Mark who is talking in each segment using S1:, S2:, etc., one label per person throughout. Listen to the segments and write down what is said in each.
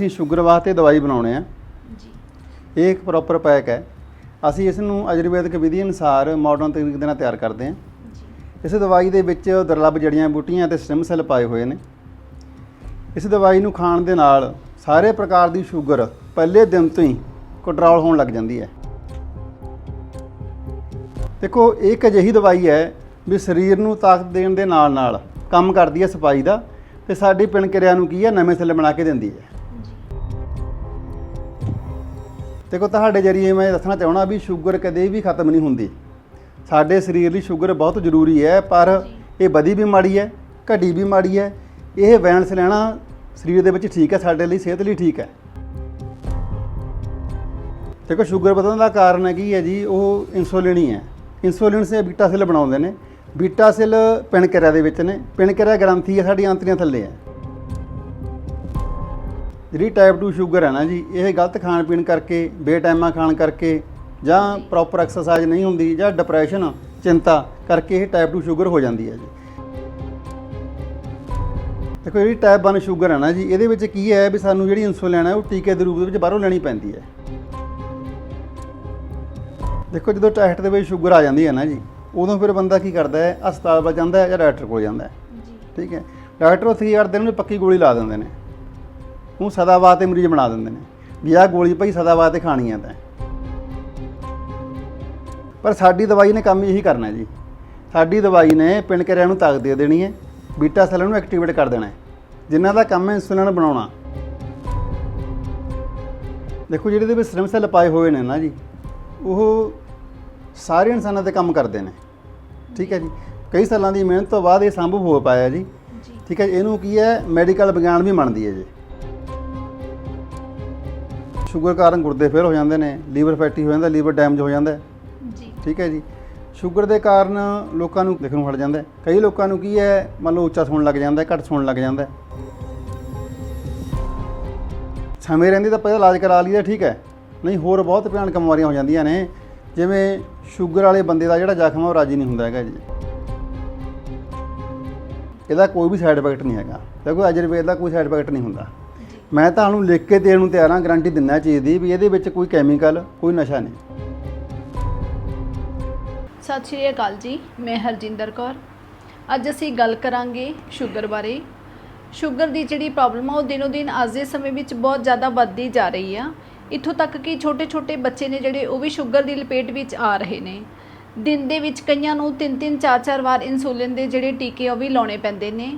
S1: ਅਸੀਂ ਸ਼ੂਗਰ ਵਾਸਤੇ ਦਵਾਈ ਬਣਾਉਣੇ ਆ।
S2: ਜੀ।
S1: ਇਹ ਇੱਕ ਪ੍ਰੋਪਰ ਪੈਕ ਹੈ। ਅਸੀਂ ਇਸ ਨੂੰ ਆਯੁਰਵੈਦਿਕ ਵਿਧੀ ਅਨੁਸਾਰ ਮਾਡਰਨ ਤਕਨੀਕ ਦੇ ਨਾਲ ਤਿਆਰ ਕਰਦੇ ਹਾਂ।
S2: ਜੀ।
S1: ਇਸ ਦਵਾਈ ਦੇ ਵਿੱਚ ਦੁਰਲੱਭ ਜੜੀਆਂ ਬੂਟੀਆਂ ਤੇ ਸਟੈਮ ਸੈੱਲ ਪਾਏ ਹੋਏ ਨੇ। ਇਸ ਦਵਾਈ ਨੂੰ ਖਾਣ ਦੇ ਨਾਲ ਸਾਰੇ ਪ੍ਰਕਾਰ ਦੀ ਸ਼ੂਗਰ ਪਹਿਲੇ ਦਿਨ ਤੋਂ ਹੀ ਕੰਟਰੋਲ ਹੋਣ ਲੱਗ ਜਾਂਦੀ ਹੈ। ਦੇਖੋ ਇਹ ਇੱਕ ਅਜਿਹੀ ਦਵਾਈ ਹੈ ਵੀ ਸਰੀਰ ਨੂੰ ਤਾਕਤ ਦੇਣ ਦੇ ਨਾਲ ਨਾਲ ਕੰਮ ਕਰਦੀ ਹੈ ਸਫ਼ਾਈ ਦਾ ਤੇ ਸਾਡੀ ਪਿੰਡ ਕਿਰਿਆ ਨੂੰ ਕੀ ਹੈ? ਨਵੇਂ ਸੈੱਲ ਬਣਾ ਕੇ ਦਿੰਦੀ ਹੈ। ਦੇਖੋ ਤੁਹਾਡੇ ਜਰੀਏ ਮੈਂ ਦੱਸਣਾ ਚਾਹਣਾ ਵੀ ਸ਼ੂਗਰ ਕਦੇ ਵੀ ਖਤਮ ਨਹੀਂ ਹੁੰਦੀ। ਸਾਡੇ ਸਰੀਰ ਲਈ ਸ਼ੂਗਰ ਬਹੁਤ ਜ਼ਰੂਰੀ ਹੈ, ਪਰ ਇਹ ਵਧੀ ਵੀ ਮਾੜੀ ਹੈ, ਘਟੀ ਵੀ ਮਾੜੀ ਹੈ। ਇਹ ਬੈਲੈਂਸ ਲੈਣਾ ਸਰੀਰ ਦੇ ਵਿੱਚ ਠੀਕ ਹੈ, ਸਾਡੇ ਲਈ ਸਿਹਤ ਲਈ ਠੀਕ ਹੈ। ਦੇਖੋ ਸ਼ੂਗਰ ਵਧਣ ਦਾ ਕਾਰਨ ਹੈ ਕੀ ਹੈ ਜੀ, ਉਹ ਇਨਸੂਲਿਨ ਹੀ ਹੈ। ਇਨਸੂਲਿਨ ਸੇ ਬੀਟਾ ਸੈੱਲ ਬਣਾਉਂਦੇ ਨੇ। ਬੀਟਾ ਸੈੱਲ ਪਿਣਕਿਰਿਆ ਦੇ ਵਿੱਚ ਨੇ। ਪਿਣਕਿਰਿਆ ਗ੍ਰੰਥੀ ਹੈ, ਸਾਡੀ ਆਂਤੜੀਆਂ ਥੱਲੇ ਹੈ। ਜਿਹੜੀ ਟਾਈਪ 2 ਸ਼ੂਗਰ ਹੈ ਨਾ ਜੀ ਇਹ ਗਲਤ ਖਾਣ ਪੀਣ ਕਰਕੇ ਬੇਟਾਈਮਾ ਖਾਣ ਕਰਕੇ ਜਾਂ ਪ੍ਰੋਪਰ ਐਕਸਰਸਾਈਜ਼ ਨਹੀਂ ਹੁੰਦੀ ਜਾਂ ਡਿਪਰੈਸ਼ਨ ਚਿੰਤਾ ਕਰਕੇ ਇਹ ਟਾਈਪ 2 ਸ਼ੂਗਰ ਹੋ ਜਾਂਦੀ ਹੈ ਜੀ। ਦੇਖੋ ਜਿਹੜੀ ਟਾਈਪ 1 ਸ਼ੂਗਰ ਹੈ ਨਾ ਜੀ ਇਹਦੇ ਵਿੱਚ ਕੀ ਹੈ ਵੀ ਸਾਨੂੰ ਜਿਹੜੀ ਇਨਸੂਲਿਨ ਹੈ ਉਹ ਟੀਕੇ ਦੇ ਰੂਪ ਦੇ ਵਿੱਚ ਬਾਹਰੋਂ ਲੈਣੀ ਪੈਂਦੀ ਹੈ। ਦੇਖੋ ਜਦੋਂ ਟੈਸਟ ਦੇ ਵਿੱਚ ਸ਼ੂਗਰ ਆ ਜਾਂਦੀ ਹੈ ਨਾ ਜੀ ਉਦੋਂ ਫਿਰ ਬੰਦਾ ਕੀ ਕਰਦਾ ਹੈ ਹਸਪਤਾਲ ਵੱਲ ਜਾਂਦਾ ਹੈ ਜਾਂ ਡਾਕਟਰ ਕੋਲ ਜਾਂਦਾ ਹੈ।
S2: ਜੀ।
S1: ਠੀਕ ਹੈ। ਡਾਕਟਰ ਉੱਥੇ ਕੀ ਕਰਦੇ ਨੇ ਪੱਕੀ ਗੋਲੀ ਲਾ ਦਿੰਦੇ ਨੇ। ਉਹ ਸਦਾ ਵਾਸਤੇ ਮਰੀਜ਼ ਬਣਾ ਦਿੰਦੇ ਨੇ। ਵੀ ਆਹ ਗੋਲੀ ਭਾਈ ਸਦਾ ਵਾਸਤੇ ਖਾਣੀ ਹੈ ਤਾਂ। ਪਰ ਸਾਡੀ ਦਵਾਈ ਨੇ ਕੰਮ ਇਹੀ ਕਰਨਾ ਜੀ। ਸਾਡੀ ਦਵਾਈ ਨੇ ਪਿੰਡ ਕਰਿਆਂ ਨੂੰ ਤਾਕਤ ਦੇ ਦੇਣੀ ਹੈ ਬੀਟਾ ਸੈੱਲਾਂ ਨੂੰ ਐਕਟੀਵੇਟ ਕਰ ਦੇਣਾ ਹੈ। ਜਿਨ੍ਹਾਂ ਦਾ ਕੰਮ ਹੈ ਇਨਸੂਲਿਨ ਬਣਾਉਣਾ। ਦੇਖੋ ਜਿਹੜੇ ਦੇ ਵਿੱਚ ਸਟੈਮ ਸੈੱਲ ਪਾਏ ਹੋਏ ਨੇ ਨਾ ਜੀ ਉਹ ਸਾਰੇ ਇਨਸਾਨਾਂ ਤੇ ਕੰਮ ਕਰਦੇ ਨੇ। ਠੀਕ ਹੈ ਜੀ। ਕਈ ਸਾਲਾਂ ਦੀ ਮਿਹਨਤ ਤੋਂ ਬਾਅਦ ਇਹ ਸੰਭਵ ਹੋ ਪਾਇਆ ਜੀ। ਠੀਕ ਹੈ ਇਹਨੂੰ ਕੀ ਹੈ ਮੈਡੀਕਲ ਵਿਗਿਆਨ ਵੀ ਮੰਨਦੀ ਹੈ ਜੀ। ਸ਼ੂਗਰ ਕਾਰਨ ਗੁਰਦੇ ਫੇਲ ਹੋ ਜਾਂਦੇ ਨੇ ਲੀਵਰ ਫੈਟੀ ਹੋ ਜਾਂਦਾ ਲੀਵਰ ਡੈਮੇਜ ਹੋ ਜਾਂਦਾ ਹੈ,
S2: ਜੀ।
S1: ਠੀਕ ਹੈ ਜੀ। ਸ਼ੂਗਰ ਦੇ ਕਾਰਨ ਲੋਕਾਂ ਨੂੰ ਦੇਖਣ ਨੂੰ ਹਟ ਜਾਂਦਾ ਹੈ। ਕਈ ਲੋਕਾਂ ਨੂੰ ਕੀ ਹੈ ਮੰਨ ਲਓ ਉੱਚਾ ਸੁਣਨ ਲੱਗ ਜਾਂਦਾ ਹੈ, ਘੱਟ ਸੁਣਨ ਲੱਗ ਜਾਂਦਾ ਹੈ। ਸਮੇਂ ਰਹਿੰਦੀ ਤਾਂ ਪਹਿਲਾਂ ਇਲਾਜ ਕਰਾ ਲਈਦਾ ਠੀਕ ਹੈ। ਨਹੀਂ ਹੋਰ ਬਹੁਤ ਭਿਆਨਕ ਬਿਮਾਰੀਆਂ ਹੋ ਜਾਂਦੀਆਂ ਨੇ। ਜਿਵੇਂ ਸ਼ੂਗਰ ਵਾਲੇ ਬੰਦੇ ਦਾ ਜਿਹੜਾ ਜ਼ਖਮ ਆ ਉਹ ਰਾਜੀ ਨਹੀਂ ਹੁੰਦਾ ਹੈਗਾ ਜੀ। ਇਹਦਾ ਕੋਈ ਵੀ ਸਾਈਡ ਇਫੈਕਟ ਨਹੀਂ ਹੈਗਾ। ਦੇਖੋ ਆਯੁਰਵੇਦ ਦਾ ਕੋਈ ਸਾਈਡ ਇਫੈਕਟ ਨਹੀਂ ਹੁੰਦਾ। ਮੈਂ ਤੁਹਾਨੂੰ ਲਿਖ ਕੇ ਦੇਣ ਨੂੰ ਤਿਆਰ ਹਾਂ ਗਾਰੰਟੀ ਦਿੰਦਾ ਚੀਜ਼ ਦੀ ਵੀ ਇਹਦੇ ਵਿੱਚ ਕੋਈ ਕੈਮੀਕਲ ਕੋਈ ਨਸ਼ਾ ਨਹੀਂ।
S2: ਸਤਿ ਸ਼੍ਰੀ ਅਕਾਲ ਜੀ, ਮੈਂ ਹਰਜਿੰਦਰ ਕੌਰ। ਅੱਜ ਅਸੀਂ ਗੱਲ ਕਰਾਂਗੇ ਸ਼ੂਗਰ ਬਾਰੇ। ਸ਼ੂਗਰ ਦੀ ਜਿਹੜੀ ਪ੍ਰੋਬਲਮ ਆ, ਉਹ ਦਿਨੋ ਦਿਨ ਅੱਜ ਦੇ ਸਮੇਂ ਵਿੱਚ ਬਹੁਤ ਜ਼ਿਆਦਾ ਵੱਧਦੀ ਜਾ ਰਹੀ ਆ। ਇੱਥੋਂ ਤੱਕ ਕਿ ਛੋਟੇ-ਛੋਟੇ ਬੱਚੇ ਨੇ ਜਿਹੜੇ, ਉਹ ਵੀ ਸ਼ੂਗਰ ਦੀ ਲਪੇਟ ਵਿੱਚ ਆ ਰਹੇ ਨੇ। ਦਿਨ ਦੇ ਵਿੱਚ ਕਈਆਂ ਨੂੰ 3-3 4-4 ਵਾਰ ਇਨਸੂਲਿਨ ਦੇ ਜਿਹੜੇ ਟੀਕੇ ਉਹ ਵੀ ਲਾਉਣੇ ਪੈਂਦੇ ਨੇ।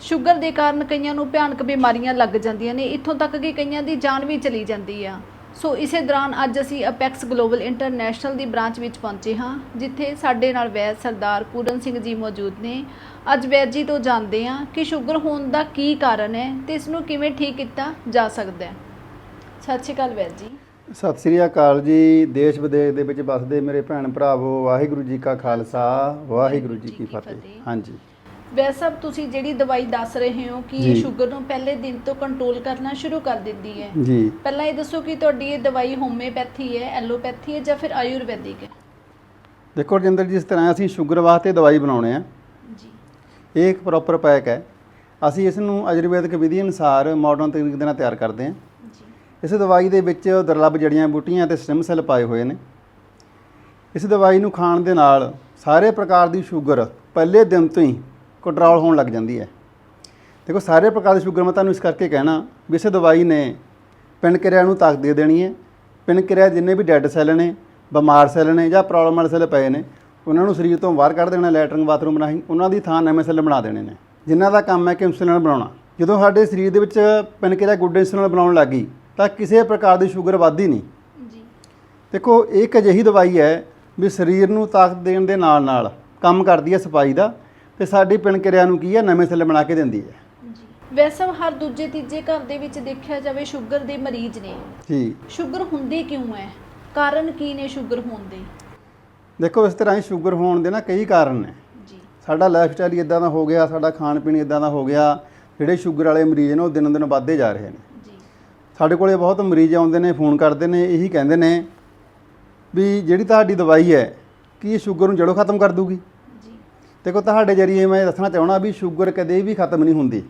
S2: ਸ਼ੂਗਰ ਦੇ ਕਾਰਨ ਕਈਆਂ ਨੂੰ ਭਿਆਨਕ ਬਿਮਾਰੀਆਂ ਲੱਗ ਜਾਂਦੀਆਂ ਨੇ। ਇੱਥੋਂ ਤੱਕ ਕਿ ਕਈਆਂ ਦੀ ਜਾਨ ਵੀ ਚਲੀ ਜਾਂਦੀ ਆ। ਸੋ ਇਸੇ ਦੌਰਾਨ ਅੱਜ ਅਸੀਂ ਅਪੈਕਸ ਗਲੋਬਲ ਇੰਟਰਨੈਸ਼ਨਲ ਦੀ ਬ੍ਰਾਂਚ ਵਿੱਚ ਪਹੁੰਚੇ ਹਾਂ ਜਿੱਥੇ ਸਾਡੇ ਨਾਲ ਵੈਦ ਸਰਦਾਰ ਪੂਰਨ ਸਿੰਘ ਜੀ ਮੌਜੂਦ ਨੇ। ਅੱਜ ਵੈਦ ਜੀ ਤੋਂ ਜਾਣਦੇ ਹਾਂ ਕਿ ਸ਼ੂਗਰ ਹੋਣ ਦਾ ਕੀ ਕਾਰਨ ਹੈ ਤੇ ਇਸ ਨੂੰ ਕਿਵੇਂ ਠੀਕ ਕੀਤਾ ਜਾ ਸਕਦਾ ਹੈ। ਸਤਿ ਸ਼੍ਰੀ ਅਕਾਲ ਵੈਦ ਜੀ।
S1: ਸਤਿ ਸ੍ਰੀ ਅਕਾਲ ਜੀ। ਦੇਸ਼ ਵਿਦੇਸ਼ ਦੇ ਵਿੱਚ ਵੱਸਦੇ ਮੇਰੇ ਭੈਣ ਭਰਾਵੋ ਵਾਹਿਗੁਰੂ ਜੀ ਕਾ ਖਾਲਸਾ ਵਾਹਿਗੁਰੂ ਜੀ ਕੀ ਫਤਿਹ। ਹਾਂਜੀ।
S2: ਸਾਹਿਬ ਤੁਸੀਂ ਜਿਹੜੀ ਦਵਾਈ ਦੱਸ ਰਹੇ ਹੋ ਕਿ
S1: ਜੀ।
S2: ਸ਼ੂਗਰ ਨੂੰ ਪਹਿਲੇ ਦਿਨ ਤੋਂ ਕੰਟਰੋਲ ਕਰਨਾ ਸ਼ੁਰੂ ਕਰ ਦਿੰਦੀ ਹੈ।
S1: ਜੀ।
S2: ਪਹਿਲਾਂ ਇਹ ਦੱਸੋ ਕਿ ਤੁਹਾਡੀ ਇਹ ਦਵਾਈ ਹੋਮਿਓਪੈਥੀ ਹੈ ਐਲੋਪੈਥੀ ਹੈ ਜਾਂ ਫਿਰ ਆਯੁਰਵੈਦਿਕ ਹੈ?
S1: ਦੇਖੋ ਰਜਿੰਦਰ ਜੀ ਇਸ ਤਰ੍ਹਾਂ ਅਸੀਂ ਸ਼ੂਗਰ ਵਾਸਤੇ ਦਵਾਈ ਬਣਾਉਣੇ ਆ।
S2: ਜੀ।
S1: ਇਹ ਇੱਕ ਪ੍ਰੋਪਰ ਪੈਕ ਹੈ। ਅਸੀਂ ਇਸ ਨੂੰ ਆਯੁਰਵੈਦਿਕ ਵਿਧੀ ਅਨੁਸਾਰ ਮਾਡਰਨ ਤਕਨੀਕ ਦੇ ਨਾਲ ਤਿਆਰ ਕਰਦੇ ਹਾਂ।
S2: ਜੀ।
S1: ਇਸ ਦਵਾਈ ਦੇ ਵਿੱਚ ਦੁਰਲੱਭ ਜੜੀਆਂ ਬੂਟੀਆਂ ਤੇ ਸਟੈਮ ਸੈੱਲ ਪਾਏ ਹੋਏ ਨੇ। ਇਸ ਦਵਾਈ ਨੂੰ ਖਾਣ ਦੇ ਨਾਲ ਸਾਰੇ ਪ੍ਰਕਾਰ ਦੀ ਸ਼ੂਗਰ ਪਹਿਲੇ ਦਿਨ ਤੋਂ ਹੀ ਕੰਟਰੋਲ ਹੋਣ ਲੱਗ ਜਾਂਦੀ ਹੈ। ਦੇਖੋ ਸਾਰੇ ਪ੍ਰਕਾਰ ਦੀ ਸ਼ੂਗਰ ਮੈਂ ਤੁਹਾਨੂੰ ਇਸ ਕਰਕੇ ਕਹਿਣਾ ਵੀ ਇਸ ਦਵਾਈ ਨੇ ਪਿੰਡ ਕਿਰਿਆ ਨੂੰ ਤਾਕਤ ਦੇ ਦੇਣੀ ਹੈ। ਪਿੰਡ ਕਿਰਿਆ ਜਿੰਨੇ ਵੀ ਡੈੱਡ ਸੈੱਲ ਨੇ ਬਿਮਾਰ ਸੈੱਲ ਨੇ ਜਾਂ ਪ੍ਰੋਬਲਮ ਵਾਲੇ ਸੈੱਲ ਪਏ ਨੇ ਉਹਨਾਂ ਨੂੰ ਸਰੀਰ ਤੋਂ ਬਾਹਰ ਕੱਢ ਦੇਣਾ ਲੈਟਰਿੰਗ ਬਾਥਰੂਮ ਰਾਹੀਂ ਉਹਨਾਂ ਦੀ ਥਾਂ ਨਵੇਂ ਸੈੱਲ ਬਣਾ ਦੇਣੇ ਨੇ। ਜਿਨ੍ਹਾਂ ਦਾ ਕੰਮ ਹੈ ਕਿ ਇਨਸੂਲਿਨ ਬਣਾਉਣਾ। ਜਦੋਂ ਸਾਡੇ ਸਰੀਰ ਦੇ ਵਿੱਚ ਪਿੰਡ ਕਿਰਿਆ ਗੁੱਡ ਇਨਸੂਲਿਨ ਬਣਾਉਣ ਲੱਗੀ ਤਾਂ ਕਿਸੇ ਪ੍ਰਕਾਰ ਦੀ ਸ਼ੂਗਰ ਵੱਧਦੀ ਨਹੀਂ।
S2: ਜੀ।
S1: ਦੇਖੋ ਇਹ ਇੱਕ ਅਜਿਹੀ ਦਵਾਈ ਹੈ ਵੀ ਸਰੀਰ ਨੂੰ ਤਾਕਤ ਦੇਣ ਦੇ ਨਾਲ ਨਾਲ ਕੰਮ ਕਰਦੀ ਹੈ ਸਫ਼ਾਈ ਦਾ। ਤੇ ਸਾਡੀ ਪਿੰਡ ਕਿਰਿਆ ਨੂੰ ਕੀ ਹੈ ਨਵੇਂ ਸੈੱਲ ਬਣਾ ਕੇ ਦਿੰਦੀ ਹੈ।
S2: ਜੀ। ਵੈਸੇ ਹਰ ਦੂਜੇ ਤੀਜੇ ਘਰ ਦੇ ਵਿੱਚ ਦੇਖਿਆ ਜਾਵੇ ਸ਼ੂਗਰ ਦੇ ਮਰੀਜ਼ ਨੇ।
S1: ਜੀ।
S2: ਸ਼ੂਗਰ ਹੁੰਦੀ ਕਿਉਂ ਹੈ ਕਾਰਨ ਕੀ ਨੇ ਸ਼ੂਗਰ ਹੋਣ ਦੇ?
S1: ਦੇਖੋ ਇਸ ਤਰ੍ਹਾਂ ਹੀ ਸ਼ੂਗਰ ਹੋਣ ਦੇ ਨਾ ਕਈ ਕਾਰਨ ਨੇ।
S2: ਜੀ।
S1: ਸਾਡਾ ਲਾਈਫ ਸਟਾਈਲ ਇਦਾਂ ਦਾ ਹੋ ਗਿਆ ਸਾਡਾ ਖਾਣ ਪੀਣ ਇਦਾਂ ਦਾ ਹੋ ਗਿਆ ਜਿਹੜੇ ਸ਼ੂਗਰ ਵਾਲੇ ਮਰੀਜ਼ ਨੇ ਉਹ ਦਿਨੋਂ ਦਿਨ ਵੱਧਦੇ ਜਾ ਰਹੇ ਨੇ।
S2: ਜੀ।
S1: ਸਾਡੇ ਕੋਲੇ ਬਹੁਤ ਮਰੀਜ਼ ਆਉਂਦੇ ਨੇ ਫੋਨ ਕਰਦੇ ਨੇ ਇਹੀ ਕਹਿੰਦੇ ਨੇ ਵੀ ਜਿਹੜੀ ਤੁਹਾਡੀ ਦਵਾਈ ਹੈ ਕੀ ਇਹ ਸ਼ੂਗਰ ਨੂੰ ਜੜੋਂ ਖਤਮ ਕਰ ਦੂਗੀ? ਦੇਖੋ ਤੁਹਾਡੇ ਜਰੀਏ ਮੈਂ ਦੱਸਣਾ ਚਾਹਣਾ ਵੀ ਸ਼ੂਗਰ ਕਦੇ ਵੀ ਖਤਮ ਨਹੀਂ ਹੁੰਦੀ।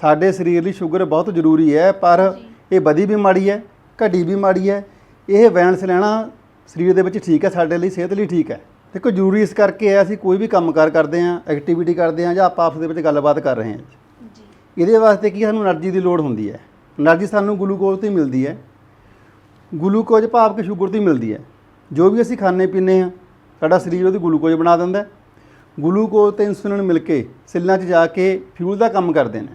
S1: ਸਾਡੇ ਸਰੀਰ ਲਈ ਸ਼ੂਗਰ ਬਹੁਤ ਜ਼ਰੂਰੀ ਹੈ ਪਰ ਇਹ ਵਧੀ ਵੀ ਮਾੜੀ ਹੈ ਘਟੀ ਵੀ ਮਾੜੀ ਹੈ। ਇਹ ਵੈਂਸ ਲੈਣਾ ਸਰੀਰ ਦੇ ਵਿੱਚ ਠੀਕ ਹੈ ਸਾਡੇ ਲਈ ਸਿਹਤ ਲਈ ਠੀਕ ਹੈ। ਦੇਖੋ ਜ਼ਰੂਰੀ ਇਸ ਕਰਕੇ ਹੈ ਅਸੀਂ ਕੋਈ ਵੀ ਕੰਮ ਕੰਮਕਾਰ ਕਰਦੇ ਆਂ ਐਕਟੀਵਿਟੀ ਕਰਦੇ ਆਂ ਜਾਂ ਆਪਾਂ ਆਪਸ ਦੇ ਵਿੱਚ ਗੱਲਬਾਤ ਕਰ ਰਹੇ ਆਂ
S2: ਜੀ।
S1: ਇਹਦੇ ਵਾਸਤੇ ਕੀ ਸਾਨੂੰ એનર્ਜੀ ਦੀ ਲੋੜ ਹੁੰਦੀ ਹੈ? એનર્ਜੀ ਸਾਨੂੰ ਗਲੂਕੋਜ਼ ਤੋਂ ਮਿਲਦੀ ਹੈ। ਗਲੂਕੋਜ਼ ਭਾਵ ਕਿ ਸ਼ੂਗਰ ਤੋਂ ਮਿਲਦੀ ਹੈ। ਜੋ ਵੀ ਅਸੀਂ ਖਾਣੇ ਪੀਨੇ ਆ ਸਾਡਾ ਸਰੀਰ ਉਹਦੀ ਗਲੂਕੋਜ਼ ਬਣਾ ਦਿੰਦਾ ਗਲੂਕੋਜ਼ ਤੇ ਇਨਸੂਲਿਨ ਮਿਲ ਕੇ ਸੈੱਲਾਂ 'ਚ ਜਾ ਕੇ ਫਿਊਲ ਦਾ ਕੰਮ ਕਰਦੇ ਨੇ।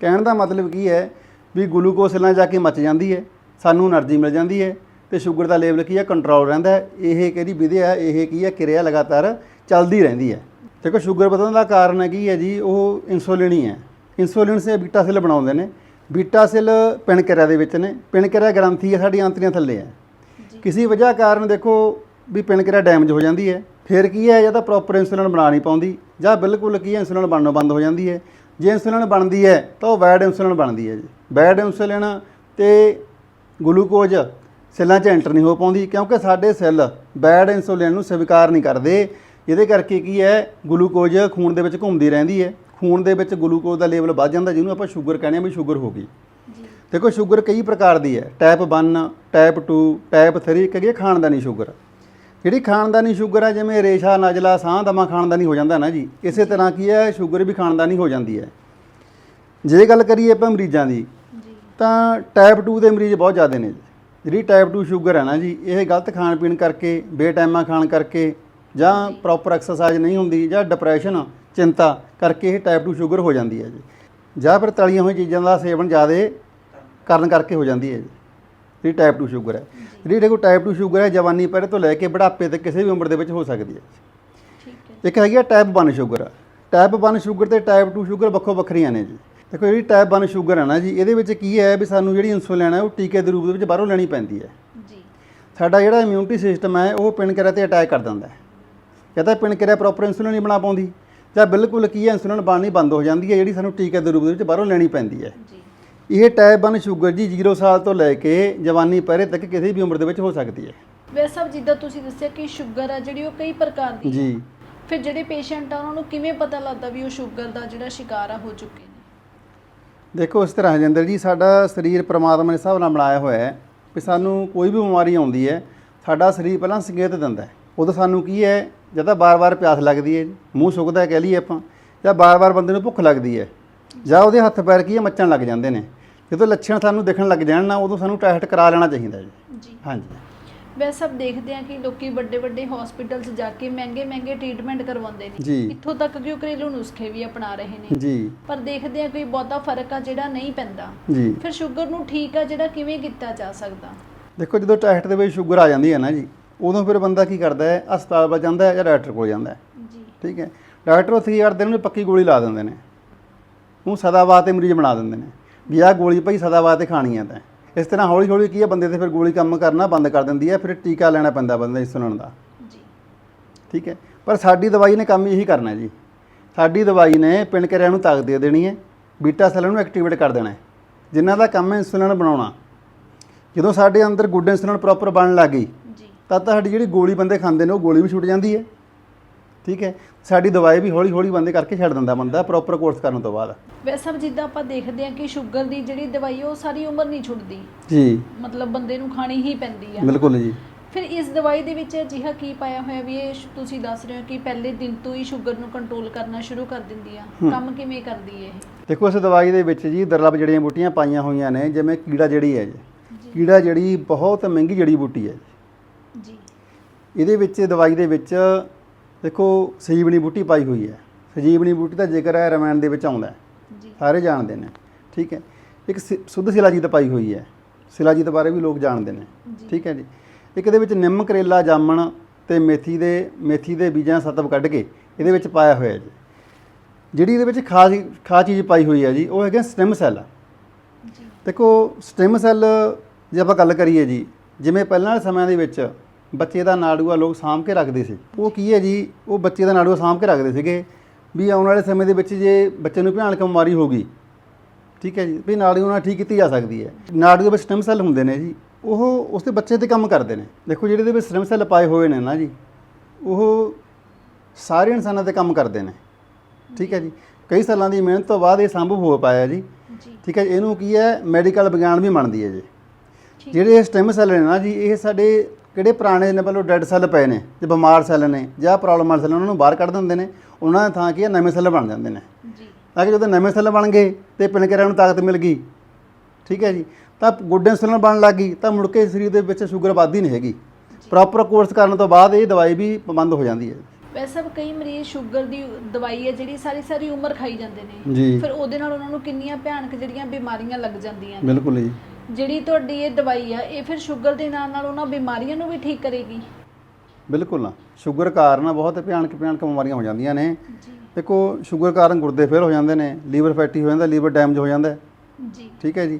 S1: ਕਹਿਣ ਦਾ ਮਤਲਬ ਕੀ ਹੈ ਵੀ ਗਲੂਕੋਜ਼ ਸੈੱਲਾਂ 'ਚ ਜਾ ਕੇ ਮੱਚ ਜਾਂਦੀ ਹੈ ਸਾਨੂੰ એનર્ਜੀ ਮਿਲ ਜਾਂਦੀ ਹੈ ਤੇ ਸ਼ੂਗਰ ਦਾ ਲੇਵਲ ਕੀ ਹੈ ਕੰਟਰੋਲ ਰਹਿੰਦਾ ਹੈ। ਇਹ ਕਿਹੜੀ ਵਿਧਿਆ ਇਹ ਕੀ ਹੈ ਕਿਰਿਆ ਲਗਾਤਾਰ ਚੱਲਦੀ ਰਹਿੰਦੀ ਹੈ। ਦੇਖੋ ਸ਼ੂਗਰ ਵਧਣ ਦਾ ਕਾਰਨ ਹੈ ਕੀ ਹੈ ਜੀ ਉਹ ਇਨਸੂਲਿਨ ਹੀ ਹੈ। ਇਨਸੂਲਿਨ ਸੇ ਬੀਟਾ ਸੈੱਲ ਬਣਾਉਂਦੇ ਨੇ। ਬੀਟਾ ਸੈੱਲ ਪਿੰਡ ਕਿਰਿਆ ਦੇ ਵਿੱਚ ਨੇ। ਪਿੰਡ ਕਿਰਿਆ ਗ੍ਰੰਥੀ ਹੈ ਸਾਡੀ ਆਂਤਰੀਆਂ ਥੱਲੇ ਹੈ। ਕਿਸੇ ਵਜ੍ਹਾ ਕਾਰਨ ਦੇਖੋ ਵੀ ਪਿੰਡ ਕਿਰਿਆ ਡੈਮੇਜ ਹੋ ਜਾਂਦੀ ਹੈ। ਫਿਰ ਕੀ ਹੈ ਜਾਂ ਤਾਂ ਪ੍ਰੋਪਰ ਇਨਸੂਲਿਨ ਬਣਾ ਨਹੀਂ ਪਾਉਂਦੀ ਜਾਂ ਬਿਲਕੁਲ ਕੀ ਹੈ ਇਨਸੂਲਿਨ ਬਣਨੋਂ ਬੰਦ ਹੋ ਜਾਂਦੀ ਹੈ। ਜੇ ਇਨਸੂਲਿਨ ਬਣਦੀ ਹੈ ਤਾਂ ਉਹ ਬੈਡ ਇਨਸੂਲਿਨ ਬਣਦੀ ਹੈ ਜੀ। ਬੈਡ ਇਨਸੂਲਿਨ ਤੇ ਗਲੂਕੋਜ਼ ਸੈੱਲਾਂ 'ਚ ਐਂਟਰ ਨਹੀਂ ਹੋ ਪਾਉਂਦੀ ਕਿਉਂਕਿ ਸਾਡੇ ਸੈੱਲ ਬੈਡ ਇਨਸੂਲਿਨ ਨੂੰ ਸਵੀਕਾਰ ਨਹੀਂ ਕਰਦੇ। ਇਹਦੇ ਕਰਕੇ ਕੀ ਹੈ ਗਲੂਕੋਜ਼ ਖੂਨ ਦੇ ਵਿੱਚ ਘੁੰਮਦੀ ਰਹਿੰਦੀ ਹੈ। ਖੂਨ ਦੇ ਵਿੱਚ ਗਲੂਕੋਜ਼ ਦਾ ਲੈਵਲ ਵੱਧ ਜਾਂਦਾ ਜਿਹਨੂੰ ਆਪਾਂ ਸ਼ੂਗਰ ਕਹਿੰਦੇ ਆ ਵੀ ਸ਼ੂਗਰ ਹੋ ਗਈ। ਦੇਖੋ ਸ਼ੂਗਰ ਕਈ ਪ੍ਰਕਾਰ ਦੀ ਹੈ। ਟਾਈਪ 1 ਟਾਈਪ 2 ਟਾਈਪ 3 ਇੱਕ ਹੈਗੀ ਹੈ ਖਾਨਦਾਨੀ ਸ਼ੂਗਰ ਜਿਹੜੀ ਖਾਨਦਾਨੀ ਸ਼ੂਗਰ ਹੈ ਜਿਵੇਂ ਰੇਸ਼ਾ ਨਜਲਾ ਸਾਹ ਦਮਾ ਖਾਨਦਾਨੀ ਹੋ ਜਾਂਦਾ ਨਾ ਜੀ ਇਸੇ ਤਰ੍ਹਾਂ ਕੀ ਹੈ ਸ਼ੂਗਰ ਵੀ ਖਾਨਦਾਨੀ ਹੋ ਜਾਂਦੀ ਹੈ। ਜੇ ਗੱਲ ਕਰੀਏ ਆਪਾਂ ਮਰੀਜ਼ਾਂ ਦੀ ਤਾਂ ਟਾਈਪ 2 ਦੇ ਮਰੀਜ਼ ਬਹੁਤ ਜ਼ਿਆਦਾ ਨੇ। ਜੀ ਜਿਹੜੀ ਟਾਈਪ 2 ਸ਼ੂਗਰ ਹੈ ਨਾ ਜੀ ਇਹ ਗਲਤ ਖਾਣ ਪੀਣ ਕਰਕੇ ਬੇਟਾਈਮਾ ਖਾਣ ਕਰਕੇ ਜਾਂ ਪ੍ਰੋਪਰ ਐਕਸਰਸਾਈਜ਼ ਨਹੀਂ ਹੁੰਦੀ ਜਾਂ ਡਿਪਰੈਸ਼ਨ ਚਿੰਤਾ ਕਰਕੇ ਇਹ ਟਾਈਪ 2 ਸ਼ੂਗਰ ਹੋ ਜਾਂਦੀ ਹੈ ਜੀ। ਜਾਂ ਫਿਰ ਤਲੀਆਂ ਹੋਈਆਂ ਚੀਜ਼ਾਂ ਦਾ ਸੇਵਨ ਜ਼ਿਆਦਾ ਕਰਨ ਕਰਕੇ ਹੋ ਜਾਂਦੀ ਹੈ ਜੀ। ਜਿਹੜੀ ਟਾਈਪ 2 ਸ਼ੂਗਰ ਹੈ। ਜਿਹੜੀ ਦੇਖੋ ਟਾਈਪ 2 ਸ਼ੂਗਰ ਹੈ ਜਵਾਨੀ ਪਹਿਰੇ ਤੋਂ ਲੈ ਕੇ ਬੁਢਾਪੇ ਤੱਕ ਕਿਸੇ ਵੀ ਉਮਰ ਦੇ ਵਿੱਚ ਹੋ ਸਕਦੀ ਹੈ।
S2: ਠੀਕ ਹੈ।
S1: ਇੱਕ ਹੈਗੀ ਆ ਟਾਈਪ 1 ਸ਼ੂਗਰ ਟਾਈਪ 1 ਸ਼ੂਗਰ ਤੇ ਟਾਈਪ 2 ਸ਼ੂਗਰ ਵੱਖੋ ਵੱਖਰੀਆਂ ਨੇ ਜੀ। ਦੇਖੋ ਜਿਹੜੀ ਟਾਈਪ 1 ਸ਼ੂਗਰ ਹੈ ਨਾ ਜੀ ਇਹਦੇ ਵਿੱਚ ਕੀ ਹੈ ਵੀ ਸਾਨੂੰ ਜਿਹੜੀ ਇਨਸੂਲਿਨ ਹੈ ਉਹ ਟੀਕੇ ਦੇ ਰੂਪ ਦੇ ਵਿੱਚ ਬਾਹਰੋਂ ਲੈਣੀ ਪੈਂਦੀ ਹੈ।
S2: ਜੀ।
S1: ਸਾਡਾ ਜਿਹੜਾ ਇਮਿਊਨਿਟੀ ਸਿਸਟਮ ਹੈ ਉਹ ਪਿਣਕਿਰਿਆ ਤੇ ਅਟੈਕ ਕਰ ਦਿੰਦਾ ਹੈ। ਜਾਂ ਤਾਂ ਪਿਣਕਿਰਿਆ ਪ੍ਰੋਪਰ ਇਨਸੂਲਿਨ ਨਹੀਂ ਬਣਾ ਪਾਉਂਦੀ ਜਾਂ ਬਿਲਕੁਲ ਕੀ ਹੈ ਇਨਸੂਲਿਨ ਬਣਨੀ ਬੰਦ ਹੋ ਜਾਂਦੀ ਹੈ ਜਿਹੜੀ ਸਾਨੂੰ ਟੀਕੇ ਦੇ ਰੂਪ ਦੇ ਵਿੱਚ ਬਾਹਰੋਂ ਲੈਣੀ ਪੈਂਦੀ ਹੈ।
S2: ਜੀ।
S1: ਇਹ ਟਾਈਪ 1 ਸ਼ੂਗਰ ਜੀ 0 ਸਾਲ ਤੋਂ ਲੈ ਕੇ ਜਵਾਨੀ ਪਹਿਰੇ ਤੱਕ ਕਿਸੇ ਵੀ ਉਮਰ ਦੇ ਵਿੱਚ ਹੋ ਸਕਦੀ ਹੈ।
S2: ਵੈਸੇ ਸਾਹਿਬ ਜਿੱਦਾਂ ਤੁਸੀਂ ਦੱਸਿਆ ਕਿ ਸ਼ੂਗਰ ਆ ਜਿਹੜੀ ਉਹ ਕਈ ਪ੍ਰਕਾਰ ਦੀ ਹੈ।
S1: ਜੀ
S2: ਫਿਰ ਜਿਹੜੇ ਪੇਸ਼ੈਂਟ ਆ ਉਹਨਾਂ ਨੂੰ ਕਿਵੇਂ ਪਤਾ ਲੱਗਦਾ ਵੀ ਉਹ ਸ਼ੂਗਰ ਦਾ ਜਿਹੜਾ ਸ਼ਿਕਾਰ ਆ ਹੋ ਚੁੱਕੇ ਨੇ?
S1: ਦੇਖੋ ਇਸ ਤਰ੍ਹਾਂ ਹਜਿੰਦਰ ਜੀ ਸਾਡਾ ਸਰੀਰ ਪ੍ਰਮਾਤਮਾ ਨੇ ਹਿਸਾਬ ਨਾਲ ਬਣਾਇਆ ਹੋਇਆ ਹੈ ਵੀ ਸਾਨੂੰ ਕੋਈ ਵੀ ਬਿਮਾਰੀ ਆਉਂਦੀ ਹੈ ਸਾਡਾ ਸਰੀਰ ਪਹਿਲਾਂ ਸੰਕੇਤ ਦਿੰਦਾ ਹੈ। ਉਦੋਂ ਸਾਨੂੰ ਕੀ ਹੈ ਜਾਂ ਤਾਂ ਬਾਰ-ਬਾਰ ਪਿਆਸ ਲੱਗਦੀ ਹੈ ਮੂੰਹ ਸੁੱਕਦਾ ਹੈ ਕਹਿ ਲਈਏ ਆਪਾਂ ਜਾਂ ਬਾਰ-ਬਾਰ ਬੰਦੇ ਨੂੰ ਭੁੱਖ ਲੱਗਦੀ ਹੈ ਜਾਂ ਉਹਦੇ ਹੱਥ ਪੈਰ ਕੀ ਹੈ ਮੱਚਣ ਲੱਗ ਜਾਂਦੇ ਨੇ। ਜਦੋਂ ਲੱਛਣ ਸਾਨੂੰ ਦਿਖਣ ਲੱਗ ਜਾਣ ਨਾ ਉਦੋਂ ਸਾਨੂੰ ਟੈਸਟ ਕਰਾ ਲੈਣਾ ਚਾਹੀਦਾ ਜੀ।
S2: ਜੀ।
S1: ਹਾਂਜੀ।
S2: ਵੈਸੇ ਸਭ ਦੇਖਦੇ ਆ ਕਿ ਲੋਕੀ ਵੱਡੇ ਵੱਡੇ ਹਸਪੀਟਲਸ ਜਾ ਕੇ ਮਹਿੰਗੇ ਮਹਿੰਗੇ ਟ੍ਰੀਟਮੈਂਟ ਕਰਵਾਉਂਦੇ ਨੇ।
S1: ਜੀ।
S2: ਇੱਥੋਂ ਤੱਕ ਕਿ ਉਹ ਘਰੇਲੂ ਨੁਸਖੇ ਵੀ ਅਪਣਾ ਰਹੇ ਨੇ।
S1: ਜੀ।
S2: ਪਰ ਦੇਖਦੇ ਆ ਕੋਈ ਬਹੁਤਾ ਫ਼ਰਕ ਆ ਜਿਹੜਾ ਨਹੀਂ ਪੈਂਦਾ।
S1: ਜੀ।
S2: ਫਿਰ ਸ਼ੂਗਰ ਨੂੰ ਠੀਕ ਆ ਜਿਹੜਾ ਕਿਵੇਂ ਕੀਤਾ ਜਾ ਸਕਦਾ?
S1: ਦੇਖੋ ਜਦੋਂ ਟੈਸਟ ਦੇ ਵਿੱਚ ਸ਼ੂਗਰ ਆ ਜਾਂਦੀ ਹੈ ਨਾ ਜੀ ਉਦੋਂ ਫਿਰ ਬੰਦਾ ਕੀ ਕਰਦਾ ਹੈ? ਹਸਪਤਾਲ ਵੱਲ ਜਾਂਦਾ ਹੈ ਜਾਂ ਡਾਕਟਰ ਕੋਲ ਜਾਂਦਾ ਹੈ।
S2: ਜੀ।
S1: ਠੀਕ ਹੈ। ਡਾਕਟਰ ਉੱਥੇ ਕੀ ਕਰਦੇ ਨੇ? ਉਹਨੂੰ ਪੱਕੀ ਗੋਲੀ ਲਾ ਦਿੰਦੇ ਨੇ। ਉਹ ਸਦਾਬਾਦ ਤੇ ਮਰੀਜ਼ ਬਣਾ ਦਿੰਦੇ ਨੇ। ਵੀ ਆਹ ਗੋਲੀ ਭਾਈ ਸਦਾਬਾਦ ਤੇ ਖਾਣੀ ਹੈ ਤਾਂ। ਇਸ ਤਰ੍ਹਾਂ ਹੌਲੀ ਹੌਲੀ ਕੀ ਹੈ ਬੰਦੇ ਤੇ ਫਿਰ ਗੋਲੀ ਕੰਮ ਕਰਨਾ ਬੰਦ ਕਰ ਦਿੰਦੀ ਹੈ ਫਿਰ ਟੀਕਾ ਲੈਣਾ ਪੈਂਦਾ ਬੰਦੇ ਇਨਸੂਲਿਨ ਦਾ।
S2: ਜੀ।
S1: ਠੀਕ ਹੈ? ਪਰ ਸਾਡੀ ਦਵਾਈ ਨੇ ਕੰਮ ਇਹੀ ਕਰਨਾ ਜੀ। ਸਾਡੀ ਦਵਾਈ ਨੇ ਪਿਣਕਰਿਆਂ ਨੂੰ ਤਾਕਤ ਦੇ ਦੇਣੀ ਹੈ ਬੀਟਾ ਸੈੱਲਾਂ ਨੂੰ ਐਕਟੀਵੇਟ ਕਰ ਦੇਣਾ ਹੈ। ਜਿਨ੍ਹਾਂ ਦਾ ਕੰਮ ਹੈ ਇਨਸੂਲਿਨ ਬਣਾਉਣਾ। ਜਦੋਂ ਸਾਡੇ ਅੰਦਰ ਗੁੱਡ ਇਨਸੂਲਿਨ ਪ੍ਰੋਪਰ ਬਣਨ ਲੱਗ ਗਈ
S2: ਜੀ।
S1: ਤਦ ਤਾਂ ਸਾਡੀ ਜਿਹੜੀ ਗੋਲੀ ਬੰਦੇ ਖਾਂਦੇ ਨੇ ਉਹ ਗੋਲੀ ਵੀ ਛੁੱਟ ਜਾਂਦੀ ਹੈ। ਠੀਕ ਹੈ? ਸਾਡੀ ਦਵਾਈ ਵੀ ਹੌਲੀ ਹੌਲੀ ਬੰਦੇ ਕਰਕੇ ਛੱਡ ਦਿੰਦਾ ਬੰਦਾ ਪ੍ਰੋਪਰ ਕੋਰਸ ਕਰਨ ਤੋਂ ਬਾਅਦ।
S2: ਵੈਸੇ ਸਭ ਜਿੱਦਾਂ ਆਪਾਂ ਦੇਖਦੇ ਆ ਕਿ ਸ਼ੂਗਰ ਦੀ ਜਿਹੜੀ ਦਵਾਈ ਉਹ ਸਾਰੀ ਉਮਰ ਨਹੀਂ ਛੁੱਟਦੀ।
S1: ਜੀ।
S2: ਮਤਲਬ ਬੰਦੇ ਨੂੰ ਖਾਣੀ ਹੀ ਪੈਂਦੀ ਆ।
S1: ਬਿਲਕੁਲ ਜੀ।
S2: ਫਿਰ ਇਸ ਦਵਾਈ ਦੇ ਵਿੱਚ ਅਜਿਹਾ ਕੀ ਪਾਇਆ ਹੋਇਆ ਵੀ ਇਹ ਤੁਸੀਂ ਦੱਸ ਰਹੇ ਹੋ ਕਿ ਪਹਿਲੇ ਦਿਨ ਤੋਂ ਹੀ ਸ਼ੂਗਰ ਨੂੰ ਕੰਟਰੋਲ ਕਰਨਾ ਸ਼ੁਰੂ ਕਰ ਦਿੰਦੀ ਆ। ਕੰਮ ਕਿਵੇਂ ਕਰਦੀ ਹੈ ਇਹ?
S1: ਦੇਖੋ ਇਸ ਦਵਾਈ ਦੇ ਵਿੱਚ ਜੀ ਦੁਰਲਭ ਜੜੀਆਂ ਬੂਟੀਆਂ ਪਾਈਆਂ ਹੋਈਆਂ ਨੇ ਜਿਵੇਂ ਕੀੜਾ ਜੜੀ ਹੈ ਜੀ।
S2: ਜੀ।
S1: ਕੀੜਾ ਜੜੀ ਬਹੁਤ ਮਹਿੰਗੀ ਜੜੀ ਬੂਟੀ ਹੈ ਜੀ।
S2: ਜੀ।
S1: ਇਹਦੇ ਵਿੱਚ ਦਵਾਈ ਦੇ ਵਿੱਚ ਦੇਖੋ ਸਜੀਵਨੀ ਬੂਟੀ ਪਾਈ ਹੋਈ ਹੈ। ਸਜੀਵਨੀ ਬੂਟੀ ਦਾ ਜ਼ਿਕਰ ਹੈ ਰਮਾਇਣ ਦੇ ਵਿੱਚ ਆਉਂਦਾ ਹੈ
S2: ਜੀ।
S1: ਸਾਰੇ ਜਾਣਦੇ ਨੇ ਠੀਕ ਹੈ। ਇੱਕ ਸੁੱਧ ਸ਼ਿਲਾਜੀਤ ਪਾਈ ਹੋਈ ਹੈ। ਸ਼ਿਲਾਜੀਤ ਬਾਰੇ ਵੀ ਲੋਕ ਜਾਣਦੇ ਨੇ ਠੀਕ ਹੈ ਜੀ। ਇੱਕ ਇਹਦੇ ਵਿੱਚ ਨਿੰਮ ਕਰੇਲਾ ਜਾਮਣ ਤੇ ਮੇਥੀ ਦੇ ਮੇਥੀ ਦੇ ਬੀਜਾਂ ਸਤਵ ਕੱਢ ਕੇ ਇਹਦੇ ਵਿੱਚ ਪਾਇਆ ਹੋਇਆ ਜੀ। ਜਿਹੜੀ ਇਹਦੇ ਵਿੱਚ ਖਾਸ ਖਾਸ ਚੀਜ਼ ਪਾਈ ਹੋਈ ਹੈ ਜੀ ਉਹ ਹੈਗਾ ਸਟੈਮ ਸੈੱਲ।
S2: ਜੀ।
S1: ਦੇਖੋ ਸਟੈਮ ਸੈੱਲ ਜੇ ਆਪਾਂ ਗੱਲ ਕਰੀਏ ਜੀ ਜਿਵੇਂ ਪਹਿਲਾਂ ਵਾਲੇ ਸਮਿਆਂ ਦੇ ਵਿੱਚ ਬੱਚੇ ਦਾ ਨਾੜੂਆ ਲੋਕ ਸਾਂਭ ਕੇ ਰੱਖਦੇ ਸੀ। ਉਹ ਕੀ ਹੈ ਜੀ? ਉਹ ਬੱਚੇ ਦਾ ਨਾੜੂਆ ਸਾਂਭ ਕੇ ਰੱਖਦੇ ਸੀਗੇ ਵੀ ਆਉਣ ਵਾਲੇ ਸਮੇਂ ਦੇ ਵਿੱਚ ਜੇ ਬੱਚੇ ਨੂੰ ਭਿਆਨਕ ਬਿਮਾਰੀ ਹੋ ਗਈ ਠੀਕ ਹੈ ਜੀ ਵੀ ਨਾੜੂ ਨਾਲ ਠੀਕ ਕੀਤੀ ਜਾ ਸਕਦੀ ਹੈ। ਨਾੜੂ ਵਿੱਚ ਸਟੈਮ ਸੈੱਲ ਹੁੰਦੇ ਨੇ ਜੀ ਉਹ ਉਸ ਦੇ ਬੱਚੇ ਤੇ ਕੰਮ ਕਰਦੇ ਨੇ। ਦੇਖੋ ਜਿਹੜੇ ਦੇ ਵਿੱਚ ਸਟੈਮ ਸੈੱਲ ਪਾਏ ਹੋਏ ਨੇ ਨਾ ਜੀ ਉਹ ਸਾਰੇ ਇਨਸਾਨਾਂ ਤੇ ਕੰਮ ਕਰਦੇ ਨੇ ਠੀਕ ਹੈ ਜੀ। ਕਈ ਸਾਲਾਂ ਦੀ ਮਿਹਨਤ ਤੋਂ ਬਾਅਦ ਇਹ ਸੰਭਵ ਹੋ ਪਾਇਆ ਜੀ। ਠੀਕ ਹੈ ਜੀ, ਇਹਨੂੰ ਕੀ ਹੈ? ਮੈਡੀਕਲ ਵਿਗਿਆਨ ਵੀ ਮੰਨਦੀ ਹੈ ਜੀ। ਜਿਹੜੇ ਸਟੈਮ ਸੈੱਲ ਨੇ ਨਾ ਜੀ ਇਹ ਸਾਡੇ ਕਿਹੜੇ ਪੁਰਾਣੇ ਨੇ ਮਤਲਬ ਡੈਡ ਸੈੱਲ ਪਏ ਨੇ ਜੇ ਬਿਮਾਰ ਸੈੱਲ ਨੇ ਜਾਂ ਪ੍ਰੋਬਲਮ ਵਾਲੇ ਸੈੱਲ ਉਹਨਾਂ ਨੂੰ ਬਾਹਰ ਕੱਢ ਦਿੰਦੇ ਨੇ ਉਹਨਾਂ ਦੀ ਥਾਂ ਕੀ ਹੈ ਨਵੇਂ ਸੈੱਲ ਬਣ ਜਾਂਦੇ ਨੇ।
S2: ਜੀ।
S1: ਤਾਂ ਕਿ ਜਦੋਂ ਨਵੇਂ ਸੈੱਲ ਬਣ ਗਏ ਤੇ ਪਿਣਕਰਿਆਂ ਨੂੰ ਤਾਕਤ ਮਿਲ ਗਈ। ਠੀਕ ਹੈ ਜੀ? ਤਾਂ ਗੋਡਿਆਂ ਸੈੱਲ ਬਣ ਲੱਗ ਗਈ ਤਾਂ ਮੁੜ ਕੇ ਸਰੀਰ ਦੇ ਵਿੱਚ ਸ਼ੂਗਰ ਵੱਧਦੀ ਨਹੀਂ ਹੈਗੀ। ਪ੍ਰੋਪਰ ਕੋਰਸ ਕਰਨ ਤੋਂ ਬਾਅਦ ਇਹ ਦਵਾਈ ਵੀ ਬੰਦ ਹੋ ਜਾਂਦੀ ਹੈ।
S2: ਵੈਸੇ ਕਈ ਮਰੀਜ਼ ਸ਼ੂਗਰ ਦੀ ਦਵਾਈ ਹੈ ਜਿਹੜੀ ਸਾਰੀ ਸਾਰੀ ਉਮਰ ਖਾਈ ਜਾਂਦੇ ਨੇ।
S1: ਜੀ।
S2: ਫਿਰ ਉਹਦੇ ਨਾਲ ਉਹਨਾਂ ਨੂੰ ਕਿੰਨੀਆਂ ਭਿਆਨਕ ਜਿਹੜੀਆਂ ਬਿਮਾਰੀਆਂ ਲੱਗ ਜਾਂਦੀਆਂ ਨੇ।
S1: ਬਿਲਕੁਲ ਜੀ।
S2: ਜਿਹੜੀ ਤੁਹਾਡੀ ਇਹ ਦਵਾਈ ਆ ਇਹ ਫਿਰ ਸ਼ੂਗਰ ਦੇ ਨਾਲ ਨਾਲ ਉਹਨਾਂ ਬਿਮਾਰੀਆਂ ਨੂੰ ਵੀ ਠੀਕ ਕਰੇਗੀ।
S1: ਬਿਲਕੁਲ ਨਾ। ਸ਼ੂਗਰ ਕਾਰਨ ਬਹੁਤ ਭਿਆਨਕ ਭਿਆਨਕ ਬਿਮਾਰੀਆਂ ਹੋ ਜਾਂਦੀਆਂ ਨੇ।
S2: ਜੀ।
S1: ਦੇਖੋ ਸ਼ੂਗਰ ਕਾਰਨ ਗੁਰਦੇ ਫੇਲ ਹੋ ਜਾਂਦੇ ਨੇ ਲੀਵਰ ਫੈਟੀ ਹੋ ਜਾਂਦਾ ਲੀਵਰ ਡੈਮੇਜ ਹੋ ਜਾਂਦਾ।
S2: ਜੀ।
S1: ਠੀਕ ਹੈ ਜੀ।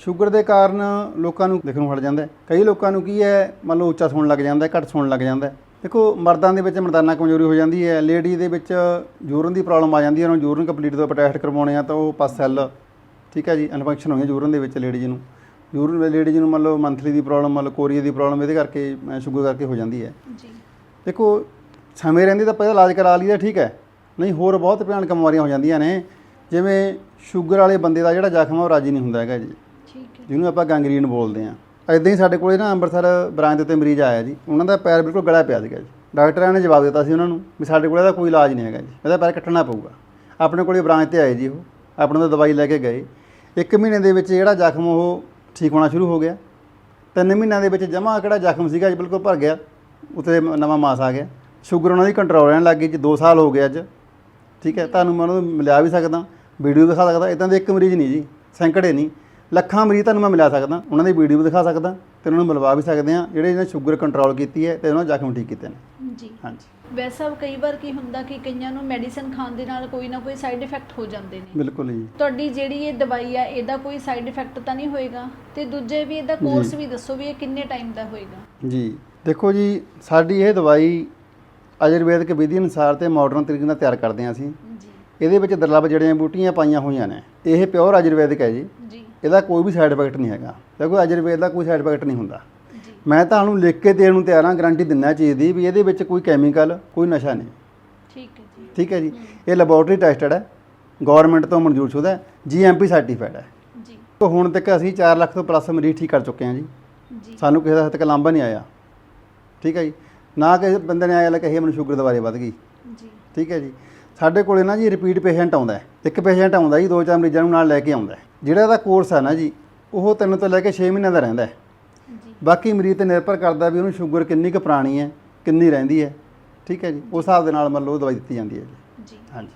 S1: ਸ਼ੂਗਰ ਦੇ ਕਾਰਨ ਲੋਕਾਂ ਨੂੰ ਦੇਖਣ ਨੂੰ ਹਟ ਜਾਂਦਾ। ਕਈ ਲੋਕਾਂ ਨੂੰ ਕੀ ਹੈ ਮੰਨ ਲਓ ਉੱਚਾ ਸੁਣਨ ਲੱਗ ਜਾਂਦਾ ਘੱਟ ਸੁਣਨ ਲੱਗ ਜਾਂਦਾ। ਦੇਖੋ ਮਰਦਾਂ ਦੇ ਵਿੱਚ ਮਰਦਾਨਾ ਕਮਜ਼ੋਰੀ ਹੋ ਜਾਂਦੀ ਹੈ। ਲੇਡੀ ਦੇ ਵਿੱਚ ਯੂਰਨ ਦੀ ਪ੍ਰੋਬਲਮ ਆ ਜਾਂਦੀ ਹੈ। ਉਹਨੂੰ ਯੂਰਨ ਕੰਪਲੀਟ ਤੋਂ ਟੈਸਟ ਕਰਵਾਉਣੇ ਆ ਤਾਂ ਉਹ ਪਸ ਸੈੱਲ ਠੀਕ ਹੈ ਜੀ ਇਨਫੈਕਸ਼ਨ ਹੋਈ ਯੂਰਨ ਦੇ ਵਿੱਚ ਲੇਡੀਜ਼ ਨੂੰ। ਯੂਰਨ ਲੇਡੀਜ਼ ਨੂੰ ਮੰਨ ਲਓ ਮੰਥਲੀ ਦੀ ਪ੍ਰੋਬਲਮ ਮੰਨ ਲਓ ਕੋਰੀਆ ਦੀ ਪ੍ਰੋਬਲਮ ਇਹਦੇ ਕਰਕੇ ਸ਼ੂਗਰ ਕਰਕੇ ਹੋ ਜਾਂਦੀ ਹੈ।
S2: ਜੀ।
S1: ਦੇਖੋ ਸਮੇਂ ਰਹਿੰਦੀ ਤਾਂ ਪਹਿਲਾਂ ਇਲਾਜ ਕਰਾ ਲਈਦਾ ਠੀਕ ਹੈ। ਨਹੀਂ ਹੋਰ ਬਹੁਤ ਭਿਆਨਕ ਬਿਮਾਰੀਆਂ ਹੋ ਜਾਂਦੀਆਂ ਨੇ। ਜਿਵੇਂ ਸ਼ੂਗਰ ਵਾਲੇ ਬੰਦੇ ਦਾ ਜਿਹੜਾ ਜ਼ਖਮ ਆ ਉਹ ਰਾਜੀ ਨਹੀਂ ਹੁੰਦਾ ਹੈਗਾ ਜੀ।
S2: ਠੀਕ ਹੈ।
S1: ਜਿਹਨੂੰ ਆਪਾਂ ਗੈਂਗਰੀਨ ਬੋਲਦੇ ਆ ਐਦਾਂ ਹੀ ਸਾਡੇ ਕੋਲੇ ਨਾ ਅੰਮ੍ਰਿਤਸਰ ਬ੍ਰਾਂਚ ਦੇ ਉੱਤੇ ਮਰੀਜ਼ ਆਇਆ ਜੀ। ਉਹਨਾਂ ਦਾ ਪੈਰ ਬਿਲਕੁਲ ਗਲਿਆ ਪਿਆ ਸੀਗਾ ਜੀ। ਡਾਕਟਰਾਂ ਨੇ ਜਵਾਬ ਦਿੱਤਾ ਸੀ ਉਹਨਾਂ ਨੂੰ ਵੀ ਸਾਡੇ ਕੋਲ ਇਹਦਾ ਕੋਈ ਇਲਾਜ ਨਹੀਂ ਹੈਗਾ ਜੀ। ਇਹਦਾ ਪੈਰ ਕੱਟਣਾ ਪਊਗਾ। ਆਪਣੇ ਕੋਲੇ ਬ੍ਰਾਂਚ ਤੇ ਆਏ ਜੀ ਉਹ। ਆਪਣੇ ਤੋਂ ਦਵਾਈ ਲੈ ਕੇ ਗਏ। ਇੱਕ ਮਹੀਨੇ ਦੇ ਵਿੱਚ ਜਿਹੜਾ ਜ਼ਖਮ ਉਹ ਠੀਕ ਹੋਣਾ ਸ਼ੁਰੂ ਹੋ ਗਿਆ। ਤਿੰਨ ਮਹੀਨਿਆਂ ਦੇ ਵਿੱਚ ਜਮਾ ਕਿਹੜਾ ਜ਼ਖਮ ਸੀਗਾ ਅੱਜ ਬਿਲਕੁਲ ਭਰ ਗਿਆ। ਉੱਤੇ ਨਵਾਂ ਮਾਸ ਆ ਗਿਆ। ਸ਼ੂਗਰ ਉਹਨਾਂ ਦੀ ਕੰਟਰੋਲ ਰਹਿਣ ਲੱਗ ਗਈ ਜੀ। 2 ਸਾਲ ਹੋ ਗਏ ਅੱਜ। ਠੀਕ ਹੈ, ਤੁਹਾਨੂੰ ਮੈਂ ਉਹਨਾਂ ਨੂੰ ਮਿਲਿਆ ਵੀ ਸਕਦਾ। ਵੀਡੀਓ ਦਿਖਾ ਸਕਦਾ। ਇਦਾਂ ਦੇ ਇੱਕ ਮਰੀਜ਼ ਨਹੀਂ ਜੀ। ਸੈਂਕੜੇ ਨਹੀਂ। ਲੱਖਾਂ ਮਰੀਜ਼ ਤੁਹਾਨੂੰ ਮੈਂ ਮਿਲਾ ਸਕਦਾ। ਉਹਨਾਂ ਦੀ ਵੀਡੀਓ ਵੀ ਦਿਖਾ ਸਕਦਾ। ਤੇ ਉਹਨਾਂ ਨੂੰ ਮਿਲਵਾ ਵੀ ਸਕਦੇ ਆ ਜਿਹੜੇ ਇਹਨਾਂ ਸ਼ੂਗਰ ਕੰਟਰੋਲ ਕੀਤੀ ਹੈ ਤੇ ਉਹਨਾਂ ਜ਼ਖਮ ਠੀਕ ਕੀਤੇ ਨੇ।
S2: ਜੀ।
S1: ਹਾਂਜੀ।
S2: ਵੈਸਾ ਕਈ ਵਾਰ ਕੀ ਹੁੰਦਾ ਕਿ ਕਈਆਂ ਨੂੰ ਮੈਡੀਸਨ ਖਾਣ ਦੇ ਨਾਲ ਕੋਈ ਨਾ ਕੋਈ ਸਾਈਡ ਇਫੈਕਟ ਹੋ ਜਾਂਦੇ ਨੇ।
S1: ਬਿਲਕੁਲ ਜੀ।
S2: ਤੁਹਾਡੀ ਜਿਹੜੀ ਇਹ ਦਵਾਈ ਆ ਇਹਦਾ ਕੋਈ ਸਾਈਡ ਇਫੈਕਟ ਤਾਂ ਨਹੀਂ ਹੋਏਗਾ? ਤੇ ਦੂਜੇ ਵੀ ਇਹਦਾ ਕੋਰਸ ਵੀ ਦੱਸੋ ਵੀ ਇਹ ਕਿੰਨੇ ਟਾਈਮ ਦਾ ਹੋਏਗਾ?
S1: ਜੀ। ਦੇਖੋ ਜੀ ਸਾਡੀ ਇਹ ਦਵਾਈ ਆਯੁਰਵੈਦਿਕ ਵਿਧੀ ਅਨੁਸਾਰ ਤੇ ਮਾਡਰਨ ਤਰੀਕੇ ਨਾਲ ਤਿਆਰ ਕਰਦੇ ਹਾਂ ਅਸੀਂ।
S2: ਜੀ।
S1: ਇਹਦੇ ਵਿੱਚ ਦੁਰਲੱਭ ਜੜੀਆਂ ਬੂਟੀਆਂ ਪਾਈਆਂ ਹੋਈਆਂ ਨੇ ਇਹ ਪਿਓਰ ਆਯੁਰਵੈਦਿਕ ਹੈ ਜੀ।
S2: ਜੀ।
S1: ਇਹਦਾ ਕੋਈ ਵੀ ਸਾਈਡ ਇਫੈਕਟ ਨਹੀਂ ਹੈਗਾ। ਦੇਖੋ ਆਯੁਰਵੇਦ ਦਾ ਕੋਈ ਸਾਈਡ ਇਫੈਕਟ ਨਹੀਂ ਹੁੰਦਾ। ਮੈਂ ਤੁਹਾਨੂੰ ਲਿਖ ਕੇ ਦੇਣ ਨੂੰ ਤਿਆਰ ਹਾਂ ਗਾਰੰਟੀ ਦਿੰਨਾ ਚੀਜ਼ ਦੀ ਵੀ ਇਹਦੇ ਵਿੱਚ ਕੋਈ ਕੈਮੀਕਲ ਕੋਈ ਨਸ਼ਾ ਨਹੀਂ।
S2: ਠੀਕ ਹੈ ਜੀ।
S1: ਠੀਕ ਹੈ ਜੀ? ਇਹ ਲੈਬੋਰਟਰੀ ਟੈਸਟਡ ਹੈ। ਗਵਰਨਮੈਂਟ ਤੋਂ ਮਨਜ਼ੂਰਸ਼ੁਦਾ ਹੈ। ਜੀਐਮਪੀ ਸਰਟੀਫਾਈਡ ਹੈ।
S2: ਜੀ।
S1: ਤੋਂ ਹੁਣ ਤੱਕ ਅਸੀਂ 4 ਲੱਖ ਤੋਂ ਪਲੱਸ ਮਰੀਜ਼ ਠੀਕ ਕਰ ਚੁੱਕੇ ਹਾਂ ਜੀ।
S2: ਜੀ।
S1: ਸਾਨੂੰ ਕਿਸੇ ਦਾ ਹੱਥ ਤੱਕ ਲਾਂਭਾ ਨਹੀਂ ਆਇਆ। ਠੀਕ ਹੈ ਜੀ? ਨਾ ਕਿਸੇ ਬੰਦੇ ਨੇ ਆਇਆ ਲੈ ਕਹੇ ਮੈਨੂੰ ਸ਼ੂਗਰ ਦੁਬਾਰੇ ਵੱਧ ਗਈ।
S2: ਜੀ।
S1: ਠੀਕ ਹੈ ਜੀ? ਸਾਡੇ ਕੋਲੇ ਨਾ ਜੀ ਰਿਪੀਟ ਪੇਸ਼ੈਂਟ ਆਉਂਦਾ ਇੱਕ ਪੇਸ਼ੈਂਟ ਆਉਂਦਾ ਜੀ ਦੋ ਚਾਰ ਮਰੀਜ਼ਾਂ ਨੂੰ ਨਾਲ ਲੈ ਕੇ ਆਉਂਦਾ ਜਿਹੜਾ ਇਹਦਾ ਕੋਰਸ ਹੈ ਨਾ ਜੀ ਉਹ ਤਿੰਨ ਤੋਂ ਲੈ ਕੇ 6 ਮਹੀਨਿਆਂ ਦਾ ਰਹਿੰਦਾ ਹੈ।
S2: ਜੀ।
S1: ਬਾਕੀ ਮਰੀਜ਼ ਤੇ ਨਿਰਭਰ ਕਰਦਾ ਵੀ ਉਹਨੂੰ ਸ਼ੂਗਰ ਕਿੰਨੀ ਕੁ ਪੁਰਾਣੀ ਹੈ ਕਿੰਨੀ ਰਹਿੰਦੀ ਹੈ ਠੀਕ ਹੈ ਜੀ? ਉਸ ਹਿਸਾਬ ਦੇ ਨਾਲ ਮੰਨ ਲਓ ਦਵਾਈ ਦਿੱਤੀ ਜਾਂਦੀ ਹੈ ਜੀ।
S2: ਜੀ।
S1: ਹਾਂਜੀ।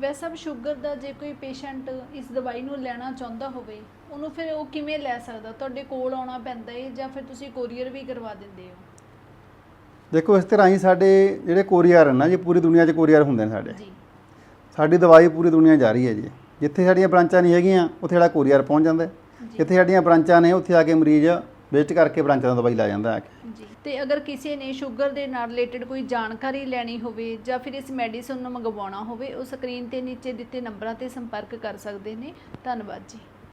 S2: ਵੈਸੇ ਵੀ ਸ਼ੂਗਰ ਦਾ ਜੇ ਕੋਈ ਪੇਸ਼ੈਂਟ ਇਸ ਦਵਾਈ ਨੂੰ ਲੈਣਾ ਚਾਹੁੰਦਾ ਹੋਵੇ ਉਹਨੂੰ ਫਿਰ ਉਹ ਕਿਵੇਂ ਲੈ ਸਕਦਾ? ਤੁਹਾਡੇ ਕੋਲ ਆਉਣਾ ਪੈਂਦਾ ਹੈ ਜਾਂ ਫਿਰ ਤੁਸੀਂ ਕੋਰੀਅਰ ਵੀ ਕਰਵਾ ਦਿੰਦੇ ਹੋ?
S1: ਦੇਖੋ ਇਸ ਤਰ੍ਹਾਂ ਹੀ ਸਾਡੇ ਜਿਹੜੇ ਕੋਰੀਅਰ ਹਨ ਨਾ ਜੀ ਪੂਰੀ ਦੁਨੀਆ 'ਚ ਕੋਰੀਅਰ ਹੁੰਦੇ ਨੇ ਸਾਡੇ।
S2: ਜੀ।
S1: ਸਾਡੀ ਦਵਾਈ ਪੂਰੀ ਦੁਨੀਆ ਜਾ ਰਹੀ ਹੈ ਜੀ। ਜਿੱਥੇ ਸਾਡੀਆਂ ਬ੍ਰਾਂਚਾਂ ਨਹੀਂ ਹੈਗੀਆਂ ਉੱਥੇ ਸਾਡਾ ਕੋਰੀਅਰ ਪਹੁੰਚ ਜਾਂਦਾ ਹੈ। ਜਿੱਥੇ ਸਾਡੀਆਂ ਬ੍ਰਾਂਚਾਂ ਨੇ ਉੱਥੇ ਆ ਕੇ ਮਰੀਜ਼ ਵਿਜ਼ਿਟ ਕਰਕੇ ਬ੍ਰਾਂਚਾਂ ਤੋਂ ਦਵਾਈ ਲੈ ਜਾਂਦਾ ਕੇ
S2: ਜੀ। ਤੇ ਅਗਰ ਕਿਸੇ ਨੇ ਸ਼ੂਗਰ ਦੇ ਨਾਲ ਰਿਲੇਟਡ ਕੋਈ ਜਾਣਕਾਰੀ ਲੈਣੀ ਹੋਵੇ ਜਾਂ ਫਿਰ ਇਸ ਮੈਡੀਸਨ ਨੂੰ ਮੰਗਵਾਉਣਾ ਹੋਵੇ ਉਹ ਸਕਰੀਨ ਤੇ ਨੀਚੇ ਦਿੱਤੇ ਨੰਬਰਾਂ ਤੇ ਸੰਪਰਕ ਕਰ ਸਕਦੇ ਨੇ। ਧੰਨਵਾਦ ਜੀ।